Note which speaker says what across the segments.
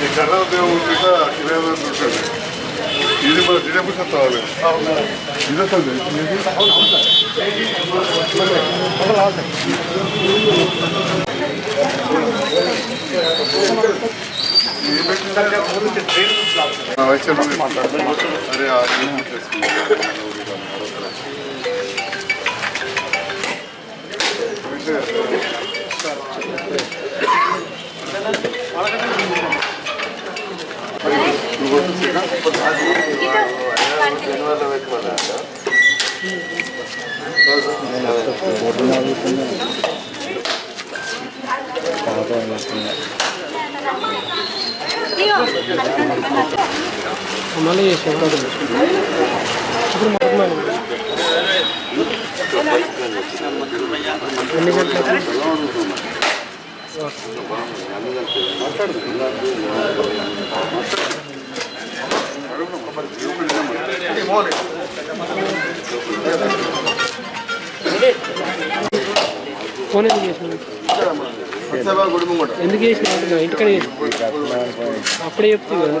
Speaker 1: ఈ కర్ణాల దేవుడు మీద కిరాణా ఉంటుంది ఇది మన దినపుష తావాలి ఇది వస్తుంది అరే ఆ
Speaker 2: మళ్ళీ చేసాం ఇప్పుడు ఎన్ని ఫోన్ ఎందుకు చేసినావు? ఎందుకు చేసినావు? అప్పుడే చెప్తుంది కదా.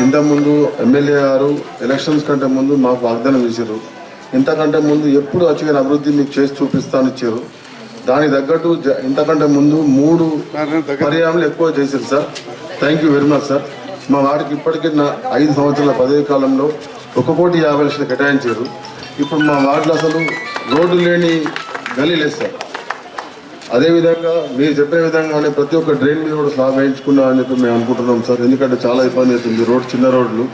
Speaker 1: ఇంతకుముందు ఎమ్మెల్యే గారు ఎలక్షన్స్ కంటే ముందు మాకు వాగ్దానం చేశారు ఇంతకంటే ముందు ఎప్పుడు వచ్చిన అభివృద్ధి మీకు చేసి చూపిస్తాను ఇచ్చారు. దానికి తగ్గట్టు జ- ఇంతకంటే ముందు మూడు పర్యాయాలు ఎక్కువ చేశారు sir. Thank you very much sir మా వాడికి ఇప్పటికీ నా ఐదు సంవత్సరాల పదవి కాలంలో ఒక కోటి యాభై లక్షలు కేటాయించారు. ఇప్పుడు మా వార్డులో అసలు రోడ్డు లేని గలీ లేదు సార్. అదేవిధంగా మీరు చెప్పే విధంగానే ప్రతి ఒక్క డ్రైన్ మీద కూడా స్లాబ్ వేయించుకున్నా అని చెప్పి మేము అనుకుంటున్నాం సార్. ఎందుకంటే చాలా ఇబ్బంది అవుతుంది. రోడ్ చిన్న రోడ్లు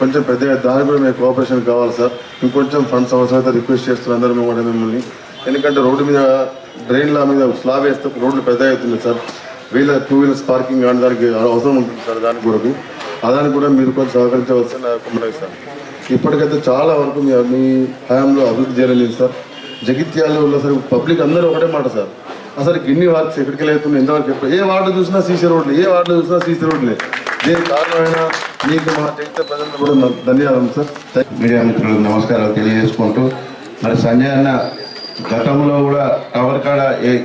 Speaker 1: కొంచెం పెద్ద దాని కూడా మేము కోఆపరేషన్ కావాలి సార్. ఇంకొంచెం ఫండ్స్ అవసరమైతే రిక్వెస్ట్ చేస్తున్నాం అందరూ మేము కూడా మిమ్మల్ని. ఎందుకంటే రోడ్డు మీద డ్రైన్ల మీద స్లాబ్ వేస్తే రోడ్లు పెద్ద అవుతుంది సార్. వీళ్ళ టూ వీలర్స్ పార్కింగ్ కానీ దానికి అవసరం ఉంటుంది సార్ దాని కొరకు. అదానికి కూడా మీరు కొంచెం సహకరించవలసిన నా సార్. ఇప్పటికైతే చాలా వరకు మీ మీ హయాంలో అభివృద్ధి చేయలేదు సార్. జగిత్యాలలో ఉన్న సార్ పబ్లిక్ అందరూ ఒకటే మాట సార్. అసలు ఇన్ని వర్క్స్ ఎక్కడికి వెళ్తున్నాయి ఎంతవరకు ఎప్పుడు ఏ వార్డు చూసినా సీసీ రోడ్లు ఏ వార్డు చూసినా సీసీ రోడ్లే. దీని కారణమైన మీకు మా జగిత్య ప్రజలకు కూడా నా ధన్యవాదాలు సార్.
Speaker 3: మీడియా మిత్రులకు నమస్కారాలు తెలియజేసుకుంటూ మరి సంజయ్ అన్న గతంలో కూడా టవర్ కాడ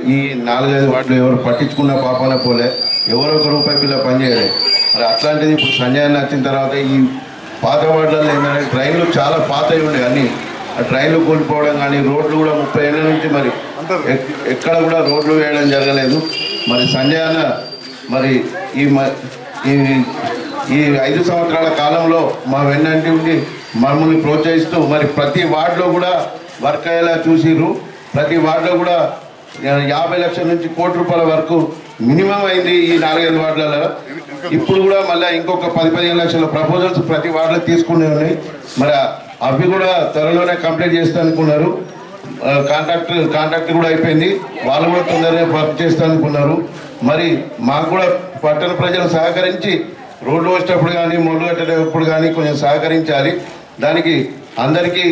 Speaker 3: ఈ నాలుగైదు వాటిలో ఎవరు పట్టించుకున్న పాపన పోలే ఎవరో ఒక రూపాయి పిల్ల పనిచేయలే మరి అట్లాంటిది ఇప్పుడు సంజయ్ అన్న వచ్చిన తర్వాత ఈ పాత వార్డులలో ఏంటంటే ట్రైన్లు చాలా పాతవి ఉండే అన్నీ. ఆ ట్రైన్లు కోల్పోవడం కానీ రోడ్లు కూడా ముప్పై ఏళ్ళ నుంచి మరి ఎక్కడ కూడా రోడ్లు వేయడం జరగలేదు. మరి సంజయ్ అన్న మరి ఈ మ- ఈ ఈ ఐదు సంవత్సరాల కాలంలో మా వెన్నంటి ఉండి మమ్మల్ని ప్రోత్సహిస్తూ మరి ప్రతి వార్డులో కూడా వర్క్ అయ్యేలా చూసిర్రు. ప్రతి వార్డులో కూడా యాభై లక్షల నుంచి కోటి రూపాయల వరకు మినిమం అయింది ఈ నాలుగైదు వార్డులలో. ఇప్పుడు కూడా మళ్ళీ ఇంకొక పది పదిహేను లక్షల ప్రపోజల్స్ ప్రతి వార్డులో తీసుకునే ఉన్నాయి. మరి అవి కూడా త్వరలోనే కంప్లీట్ చేస్తా అనుకున్నారు కాంట్రాక్ట్ కాంట్రాక్ట్ కూడా అయిపోయింది. వాళ్ళు కూడా తొందరగా వర్క్ చేస్తానుకున్నారు మరి మాకు కూడా పట్టణ ప్రజలు సహకరించి రోడ్లు వచ్చేటప్పుడు కానీ మొదలు కట్టేటప్పుడు కానీ కొంచెం సహకరించాలి. దానికి అందరికీ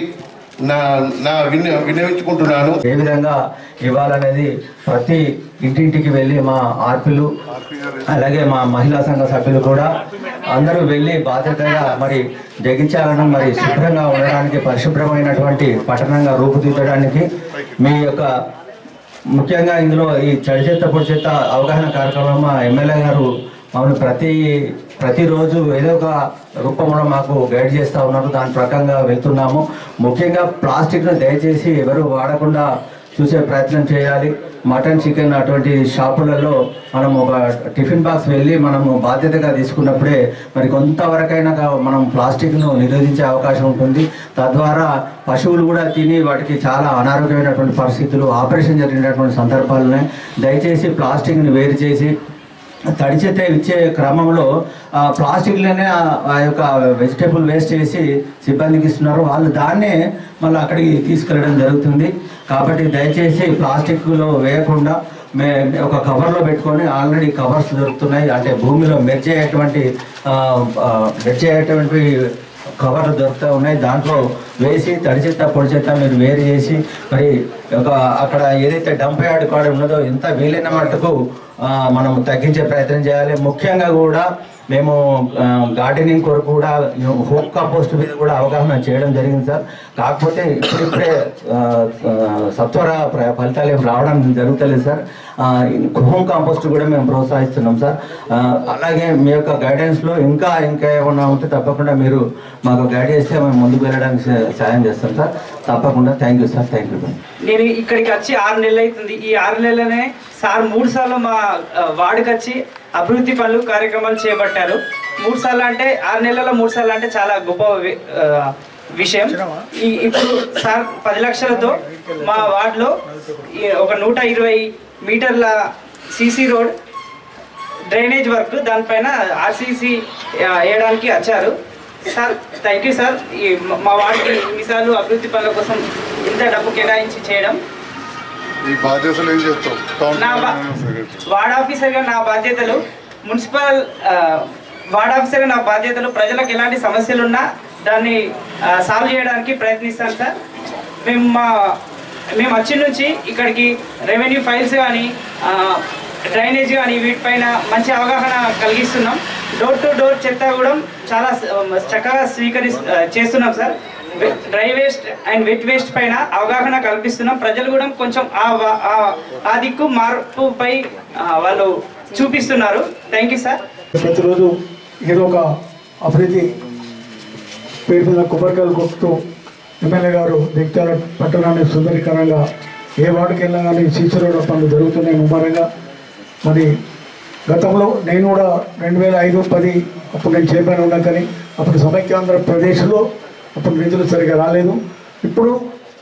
Speaker 3: నా నా విన్న విన్నవించుకుంటున్నాను
Speaker 4: ఏ విధంగా ఇవ్వాలనేది ప్రతి ఇంటింటికి వెళ్ళి మా ఆర్పీలు అలాగే మా మహిళా సంఘ సభ్యులు కూడా అందరూ వెళ్ళి బాధ్యతగా మరి జగించాలను మరి శుభ్రంగా ఉండడానికి పరిశుభ్రమైనటువంటి పట్టణంగా రూపుదిద్దడానికి మీ యొక్క ముఖ్యంగా ఇందులో ఈ చెడు చెత్త పొడి చెత్త అవగాహన కార్యక్రమం మా ఎమ్మెల్యే గారు మమ్మల్ని ప్రతి ప్రతిరోజు ఏదో ఒక రూపంలో మాకు గైడ్ చేస్తూ ఉన్నారు. దాని ప్రకారంగా వెళ్తున్నాము. ముఖ్యంగా ప్లాస్టిక్ను దయచేసి ఎవరు వాడకుండా చూసే ప్రయత్నం చేయాలి. మటన్ చికెన్ అటువంటి షాపులలో మనం ఒక టిఫిన్ బాక్స్ వెళ్ళి మనము బాధ్యతగా తీసుకున్నప్పుడే మరి కొంతవరకైనా మనం ప్లాస్టిక్ను నిరోధించే అవకాశం ఉంటుంది. తద్వారా పశువులు కూడా తిని వాటికి చాలా అనారోగ్యమైనటువంటి పరిస్థితులు ఆపరేషన్ జరిగినటువంటి సందర్భాలు ఉన్నాయి. దయచేసి ప్లాస్టిక్ని వేరు చేసి తడి చెత్త ఇచ్చే క్రమంలో ప్లాస్టిక్లనే ప్లాస్టిక్లోనే ఆ- యొక్క వెజిటేబుల్ వేస్ట్ చేసి సిబ్బందికి ఇస్తున్నారు. వాళ్ళు దాన్నే మళ్ళీ అక్కడికి తీసుకెళ్ళడం జరుగుతుంది. కాబట్టి దయచేసి ప్లాస్టిక్లో వేయకుండా మే ఒక కవర్లో పెట్టుకొని ఆల్రెడీ కవర్స్ దొరుకుతున్నాయి. అంటే భూమిలో మెచ్చేటువంటి మెచ్చేటువంటి కవర్లు దొరుకుతూ ఉన్నాయి. దాంట్లో వేసి తడి చెత్త పొడి చెత్త మీరు వేరు చేసి మరి ఒక అక్కడ ఏదైతే డంప్ యార్డ్ కాడ ఉన్నదో ఎంత వీలైన మటుకు మనం తగ్గించే ప్రయత్నం చేయాలి. ముఖ్యంగా కూడా మేము గార్డెనింగ్ కొరకు కూడా హోమ్ కంపోస్ట్ మీద కూడా అవగాహన చేయడం జరిగింది సార్. కాకపోతే ఇప్పుడిప్పుడే సత్వర ప్ర- ఫలితాలు రావడం జరుగుతలేదు సార్. హోమ్ కంపోస్ట్ కూడా మేము ప్రోత్సహిస్తున్నాం సార్. అలాగే మీ యొక్క గైడెన్స్లో ఇంకా ఇంకా ఏమన్నా ఉంటే తప్పకుండా మీరు మాకు గైడ్ చేస్తే మేము ముందుకు వెళ్ళడానికి సాయం చేస్తాం సార్. తప్పకుండా. Thank you sir thank you
Speaker 2: నేను ఇక్కడికి వచ్చి ఆరు నెలలు అవుతుంది. ఈ ఆరు నెలలనే సార్ మూడు సార్లు మా వార్డుకొచ్చి వార్డుకి వచ్చి అభివృద్ధి పనులు కార్యక్రమాలు చేపట్టారు. మూడు సార్లు అంటే ఆరు నెలల మూడు సార్లు అంటే చాలా గొప్ప వి- విషయం. ఇప్పుడు సార్ పది లక్షలతో మా వార్డులో ఒక నూట ఇరవై మీటర్ల సీసీ రోడ్ డ్రైనేజ్ వర్క్ దానిపైన ఆర్సీసీ వేయడానికి వచ్చారు. Sir thank you sir. ఈ మా వార్డుకి ఇన్నిసార్లు అభివృద్ధి పనుల కోసం ఇంత డబ్బు కేటాయించి చేయడం
Speaker 1: ఈ బాధ్యతలు ఏం చేస్తావు?
Speaker 2: వార్డ్ ఆఫీసర్గా నా బాధ్యతలు మున్సిపల్ వార్డ్ ఆఫీసర్గా నా బాధ్యతలు ప్రజలకు ఎలాంటి సమస్యలు ఉన్నా దాన్ని సాల్వ్ చేయడానికి ప్రయత్నిస్తాను సార్. మేము మా మేము వచ్చి నుంచి ఇక్కడికి రెవెన్యూ ఫైల్స్ కానీ డ్రైనేజ్ కానీ వీటిపైన మంచి అవగాహన కలిగిస్తున్నాం. డోర్ టు డోర్ చెత్త కూడా చాలా చక్కగా స్వీకరి చేస్తున్నాం sir. Dry waste and wet waste పైన అవగాహన కల్పిస్తున్నాం. ప్రజలు కూడా కొంచెం ఆ ఆ- దిక్కు మార్పుపై వాళ్ళు చూపిస్తున్నారు. థ్యాంక్ యూ సార్
Speaker 5: ప్రతిరోజు ఏదో ఒక అభివృద్ధి పేరు మీద కొబ్బరికాయలు కొట్టుతూ ఎమ్మెల్యే గారు దిగ్తాల పట్టణాన్ని సుందరీకరంగా ఏ వార్డుకి వెళ్ళినా కానీ సీసీ రోడ్ల పనులు జరుగుతున్నాయి ముమ్మరంగా. మరి గతంలో నేను కూడా రెండు వేల ఐదు పది అప్పుడు నేను చైర్మన్ ఉన్నా కానీ అప్పుడు సమైక్యాంధ్రప్రదేశ్లో అప్పుడు నిధులు సరిగా రాలేదు. ఇప్పుడు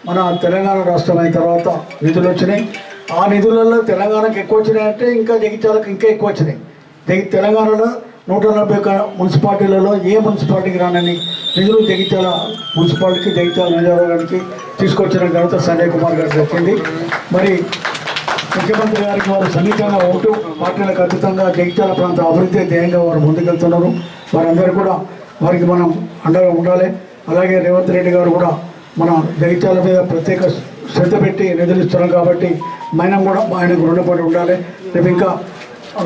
Speaker 5: మన తెలంగాణ రాష్ట్రం అయిన తర్వాత నిధులు వచ్చినాయి. ఆ నిధులలో తెలంగాణకు ఎక్కువ వచ్చినాయి అంటే ఇంకా జగిత్యాలకు ఇంకా ఎక్కువ వచ్చినాయి. జగి తెలంగాణలో నూట నలభై ఒక్క మున్సిపాలిటీలలో ఏ మున్సిపాలిటీకి రానని నిధులు జగిత్యాల మున్సిపాలిటీకి జగిత్యాల నియోజకవర్గానికి తీసుకొచ్చిన ఘనత సంజయ్ కుమార్ గారు చెప్పింది మరి ముఖ్యమంత్రి గారికి వారు సన్నిహితంగా ఉంటూ పార్టీలకు అతీతంగా జగిత్యాల ప్రాంత అభివృద్ధి ధ్యేయంగా వారు ముందుకెళ్తున్నారు. వారందరూ కూడా వారికి మనం అండగా ఉండాలి. అలాగే రేవంత్ రెడ్డి గారు కూడా మన దళితాల మీద ప్రత్యేక శ్రద్ధ పెట్టి నిధులు ఇస్తున్నాం కాబట్టి మనం కూడా ఆయనకు రుణపడి ఉండాలి. రేపు ఇంకా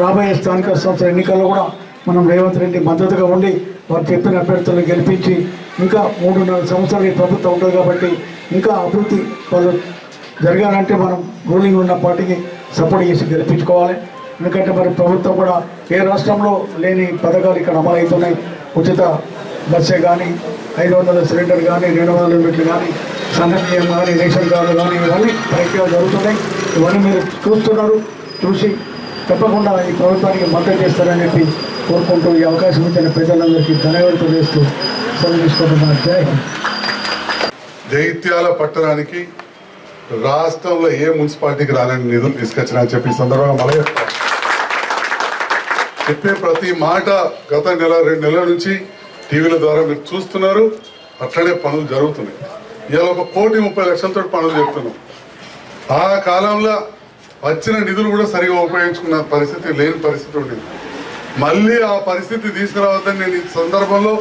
Speaker 5: రాబోయే స్థానిక సంస్థల ఎన్నికల్లో కూడా మనం రేవంత్ రెడ్డి మద్దతుగా ఉండి వారు చెప్పిన అభ్యర్థులను గెలిపించి ఇంకా మూడున్నర సంవత్సరాలు ఈ ప్రభుత్వం ఉంటుంది కాబట్టి ఇంకా అభివృద్ధి వాళ్ళు జరగాలంటే మనం రూలింగ్ ఉన్న పార్టీకి సపోర్ట్ చేసి గెలిపించుకోవాలి. ఎందుకంటే మరి ప్రభుత్వం కూడా ఏ రాష్ట్రంలో లేని పథకాలు ఇక్కడ అమలవుతున్నాయి. ఉచిత బస్సే కానీ ఐదు వందల సిలిండర్ కానీ రెండు వందల యూనిట్లు కానీ సన్నబియ్యం కానీ రేషన్ కార్డు కానీ ఇవన్నీ ప్రక్రియలు జరుగుతున్నాయి. ఇవన్నీ మీరు చూస్తున్నారు చూసి తప్పకుండా ఈ ప్రభుత్వానికి మద్దతు చేస్తారని చెప్పి కోరుకుంటూ ఈ అవకాశం ఇచ్చిన ప్రజలందరికీ ధన్యవాదాలు తెలియజేస్తూ సెలవు జై
Speaker 6: దైత్యాల పట్టణానికి రాష్ట్రంలో ఏ మున్సిపాలిటీకి రాలని నిధులు తీసుకొచ్చిన అని చెప్పి సందర్భంగా మళ్ళీ చెప్పే ప్రతి మాట గత నెల రెండు నెలల నుంచి టీవీల ద్వారా మీరు చూస్తున్నారు అట్లనే పనులు జరుగుతున్నాయి. ఇవాళ ఒక కోటి ముప్పై లక్షలతో పనులు చెప్తున్నాం. ఆ కాలంలో వచ్చిన నిధులు కూడా సరిగా ఉపయోగించుకున్న పరిస్థితి లేని పరిస్థితి ఉండేది. మళ్ళీ ఆ పరిస్థితి తీసుకురావద్దని నేను ఈ సందర్భంలో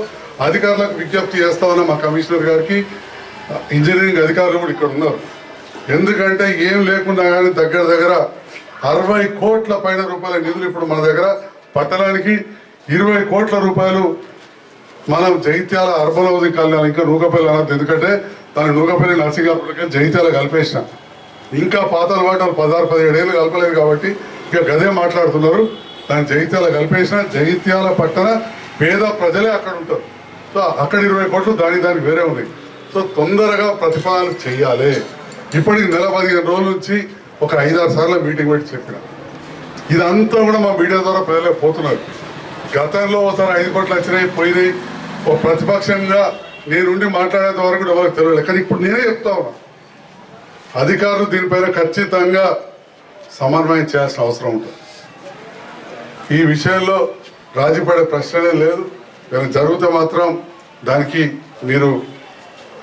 Speaker 6: అధికారులకు విజ్ఞప్తి చేస్తా ఉన్నా మా కమిషనర్ గారికి. ఇంజనీరింగ్ అధికారులు కూడా ఇక్కడ ఉన్నారు. ఎందుకంటే ఏం లేకుండా కానీ దగ్గర దగ్గర అరవై కోట్ల పైన రూపాయల నిధులు ఇప్పుడు మన దగ్గర. పట్టణానికి ఇరవై కోట్ల రూపాయలు మనం జైత్యాల అర్బన్ హౌసింగ్ కాలనీ ఇంకా నూకపల్లి అనద్దు ఎందుకంటే దాని నూకపల్లి నర్సింగాపురకే జైత్యాల కలిపేసిన. ఇంకా పాత అలవాటు పదహారు పదిహేడు ఏళ్ళు కలపలేదు కాబట్టి ఇక గదే మాట్లాడుతున్నారు. దాని జైత్యాల కలిపేసిన జైత్యాల పట్టణ పేద ప్రజలే అక్కడ ఉంటారు. సో అక్కడ ఇరవై కోట్లు దాని దానికి వేరే ఉన్నాయి సో తొందరగా ప్రతిపాదన చెయ్యాలి ఇప్పటికి నెల పదిహేను రోజుల నుంచి ఒక ఐదారు సార్లు మీటింగ్ పెట్టి చెప్పిన. ఇదంతా కూడా మా మీడియా ద్వారా ప్రజలే పోతున్నారు. గతంలో ఒకసారి ఐదు కోట్లు వచ్చినాయి పోయినాయి. ప్రతిపక్షంగా నేనుండి మాట్లాడేంత వరకు ఎవరికి తెలియలేదు. కానీ ఇప్పుడు నేనే చెప్తా ఉన్నా. అధికారులు దీనిపైన ఖచ్చితంగా సమన్వయం చేయాల్సిన అవసరం ఉంటుంది. ఈ విషయంలో రాజీపడే ప్రశ్నలే లేదు. నేను జరిగితే మాత్రం దానికి మీరు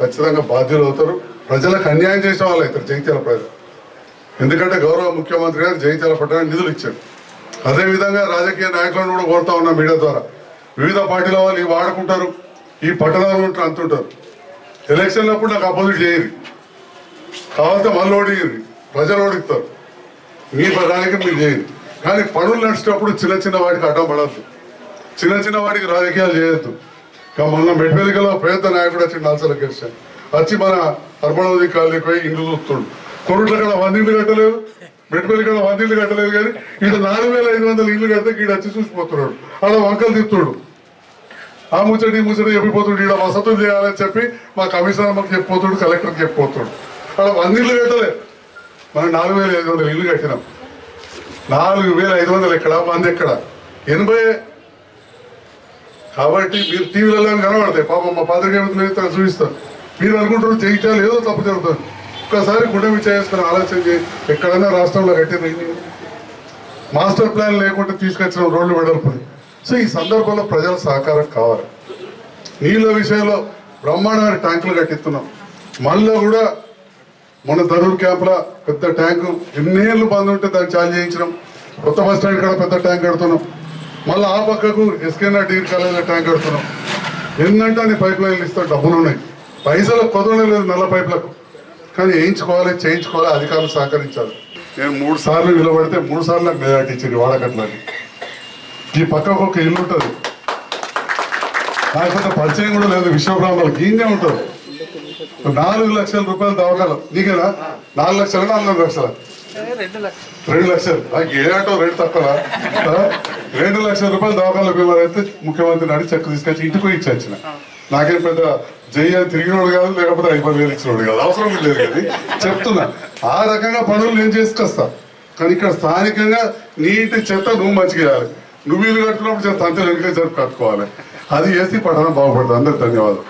Speaker 6: ఖచ్చితంగా బాధ్యులు అవుతారు. ప్రజలకు అన్యాయం చేసిన వాళ్ళు అవుతారు జగిత్యాల ప్రజలు. ఎందుకంటే గౌరవ ముఖ్యమంత్రి గారు జగిత్యాల పట్టణానికి నిధులు ఇచ్చారు. అదేవిధంగా రాజకీయ నాయకులను కూడా కోరుతా ఉన్నా మీడియా ద్వారా. వివిధ పార్టీల వాళ్ళు వాడుకుంటారు ఈ పట్టణాలు ఉంటారు అంటుంటారు. ఎలక్షన్లప్పుడు నాకు అపోజిట్ చేయరు. కావాలంటే మళ్ళీ ఓడిగిరి ప్రజలు ఓడిస్తారు. మీ పదానికి మీరు చేయరు. కానీ పనులు నడిచేటప్పుడు చిన్న చిన్న వాటికి అడ్డం పడద్దు. చిన్న చిన్న వాటికి రాజకీయాలు చేయొద్దు. ఇక మొన్న మెట్వెలికలో ప్రయత్న నాయకుడు వచ్చి నల్సల గెలిచాను వచ్చి మన అర్బణోది కాలనీకి పోయి ఇండ్లు చూస్తుండు. కొరుట్ల కడ వంద ఇల్లు కట్టలేదు మెట్పల్లి కూడా వంద ఇల్లు కట్టలేదు కానీ ఇక్కడ నాలుగు వేల ఐదు వందల ఇల్లు కడితే ఈడ వచ్చి చూసిపోతున్నాడు. అలా వంకలు తిప్పుతాడు. ఆ ముచ్చటి ముచ్చటి చెప్పిపోతుడు. ఈడ వసతులు చేయాలని చెప్పి మా కమిషనర్ మాకు చెప్పిపోతుడు కలెక్టర్కి చెప్పిపోతుడు. అలా వంద ఇల్లు కట్టలే. మనం నాలుగు వేల ఐదు వందల ఇల్లు కట్టినాం. నాలుగు వేల ఐదు వందలు ఎక్కడ? వంద ఎక్కడ? ఎనభై. కాబట్టి మీరు టీవీలలో కనబడతాయి. పాపం మా పాత్రికేయ చూపిస్తారు. మీరు అనుకుంటారు చేయించాలి ఏదో తప్పు జరుగుతుంది. ఒక్కసారి గుండె చేసుకుని ఆలోచన చేయి. ఎక్కడైనా రాష్ట్రంలో కట్టిన మాస్టర్ ప్లాన్ లేకుండా తీసుకొచ్చిన రోడ్లు వెడల్పుని సో ఈ సందర్భంలో ప్రజల సహకారం కావాలి. నీళ్ళ విషయంలో బ్రహ్మాండమైన ట్యాంకులు కట్టిస్తున్నాం. మళ్ళీ కూడా మన ధరూర్ క్యాంప్లో పెద్ద ట్యాంకు ఎన్నేళ్ళు బంద్ ఉంటే దాన్ని చాలు చేయించడం కొత్త బస్ స్టాండ్ కాడ పెద్ద ట్యాంక్ కడుతున్నాం. మళ్ళీ ఆ పక్కకు ఎస్కేనా డిగ్రీ కాలేజీలో ట్యాంక్ కడుతున్నాం. ఎందుకంటే అన్ని పైప్ లైన్లు ఇస్తాం డబ్బులు ఉన్నాయి. పైసలు కొదవడం లేదు నల్ల పైపులకు. కానీ వేయించుకోవాలి చేయించుకోవాలి అధికారులు సహకరించాలి. నేను మూడు సార్లు నిలబడితే మూడు సార్లు నాకు మెజార్టీ ఇచ్చింది వాడకట్లని ఈ పక్కకు ఒక ఇల్లు ఉంటుంది. నాకు పెద్ద పరిచయం కూడా లేదు విశ్వబ్రాహ్మణులు. గీంగే ఉంటారు నాలుగు లక్షల రూపాయలు దవాఖాలు నీకేనా? నాలుగు లక్షల నాలుగు లక్షల? రెండు లక్షలు. నాకు ఏ ఆటో రేటు తక్కువ? రెండు లక్షల రూపాయలు దవాఖాలు బిల్లు అయితే ముఖ్యమంత్రిని అడిగి చెక్ తీసుకొచ్చి ఇంటికి పోయి ఇచ్చిన నాకేం పెద్ద జయ్య తిరిగినోడు కాదు లేకపోతే ఐదు పది వేలు ఇచ్చినోడు కాదు. అవసరం లేదు కానీ చెప్తున్నా. ఆ రకంగా పనులు నేను చేసుకొస్తా. కానీ ఇక్కడ స్థానికంగా నీటి చెత్త నువ్వు మంచిగా నువ్వు ఇల్లు కట్టుకున్నప్పుడు చెత్త అంతే వెనుక జరుపు కట్టుకోవాలి. అది చేసి పట్టణం బాగుపడుతుంది అందరికి ధన్యవాదాలు.